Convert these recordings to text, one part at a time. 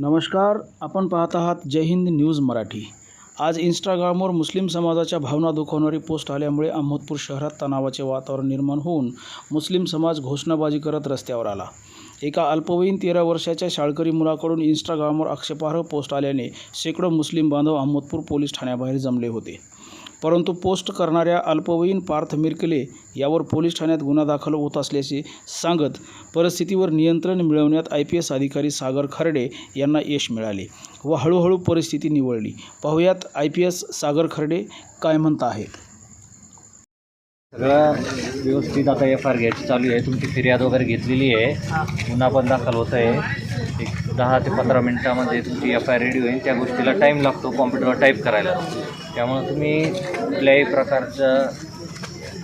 नमस्कार आपण पाहत आहात जय हिंद न्यूज मराठी. आज इंस्टाग्रामवर मुस्लिम समाजाच्या भावना दुखवणारी पोस्ट आल्यामुळे अहमदपूर शहरात तणावाचे वातावरण निर्माण होऊन मुस्लिम समाज घोषणाबाजी करत रस्त्यावर आला. एका अल्पवयीन तेरा वर्षाच्या शाळकरी मुलाकडून इंस्टाग्रामवर आक्षेपार्ह पोस्ट आल्याने शेकडो मुस्लिम बांधव अहमदपूर पोलीस ठाण्याबाहेर जमले होते. परंतु पोस्ट करणाऱ्या अल्पवयीन पार्थ मिरकले यावर पोलीस ठाण्यात गुन्हा दाखल होत असल्याचे सांगत परिस्थितीवर नियंत्रण मिळवण्यात आय पी एस अधिकारी सागर खर्डे यांना यश मिळाले व हळूहळू परिस्थिती निवळली. पाहुयात I P S Sagar Kharde काय म्हणता आहेत? सगळं व्यवस्थित आता एफ आर घ्यायची चालू आहे. तुमची फिर्याद वगैरे घेतलेली आहे. गुन्हा पण दाखल होत आहे एक दहा ते पंधरा मिनटामध्ये तुमची एफ आय रेडी होईल. त्या गोष्टीला टाईम लागतो कॉम्प्युटरवर टाईप करायला. त्यामुळं तुम्ही कुठल्याही प्रकारचं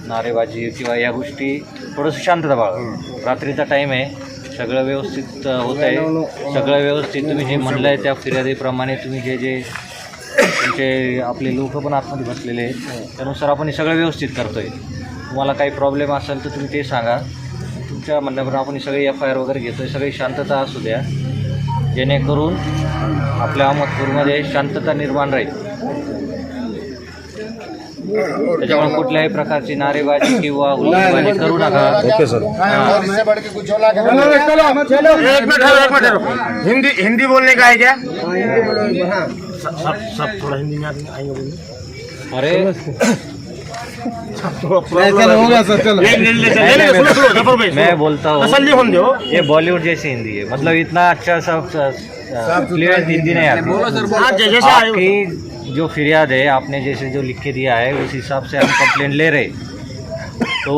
नारेबाजी किंवा या गोष्टी थोडंसं शांतता बाळगा. रात्रीचा टाईम आहे. सगळं व्यवस्थित होत आहे सगळं व्यवस्थित तुम्ही जे म्हणलं आहे त्या फिर्यादीप्रमाणे तुम्ही जे जे तुमचे आपले लोक पण आतमध्ये बसलेले आहेत त्यानुसार आपण हे सगळं व्यवस्थित करतो आहे तुम्हाला काही प्रॉब्लेम असेल तर तुम्ही ते सांगा. तुमच्या म्हणण्याप्रमाणे आपण हे सगळे एफ आय आर वगैरे घेतो आहे सगळी शांतता असू द्या. जेणेकरून आपल्या अहमदपूरमध्ये शांतता निर्माण राहील. त्याच्यामुळे कुठल्याही प्रकारची नारेबाजी किंवा हुल्लडबाजी करू नका. Okay sir. और इससे बढ़ के कुछ और लाके चलो चलो. एक मिनट ठहरो, एक मिनट. ठहरो। हिंदी हिंदी है. क्या अरे होगा सर चलो। मैं बोलता हूँ ये बॉलीवुड जैसी हिंदी है। मतलब इतना अच्छा सब क्लियर हिंदी नहीं आती। हाँ, हो। आपकी जो फिरियाद है आपने जैसे जो लिख के दिया है उस हिसाब से हम कंप्लेन ले रहे तो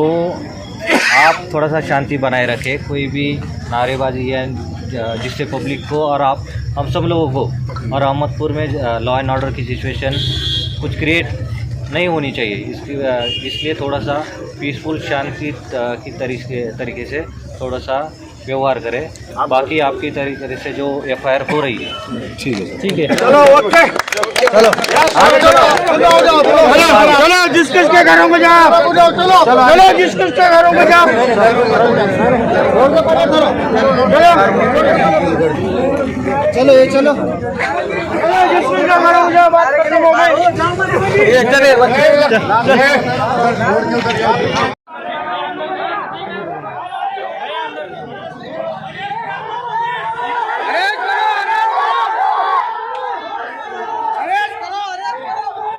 आप थोड़ा सा शांति बनाए रखें कोई भी नारेबाजी या जिससे पब्लिक को और आप हम सब लोगों को और अहमदपुर में लॉ एंड ऑर्डर की सिचुएशन कुछ क्रिएट नहीं होनी चाहिए इसकी इसलिए थोड़ा सा पीसफुल शांति की तरीके तरीके से थोड़ा सा व्यवहार करें बाकी आपकी तरीके से जो एफ़ आई आर हो रही है ठीक है ठीक है चलो ओके चलो चलो चलो जिस किसके घरों में जाओ चलो चलो जिस किसके घरों में जाओ चलो ये चलो चलो जिस किसके घरों में जाओ बात खत्म हो गई एकट्याने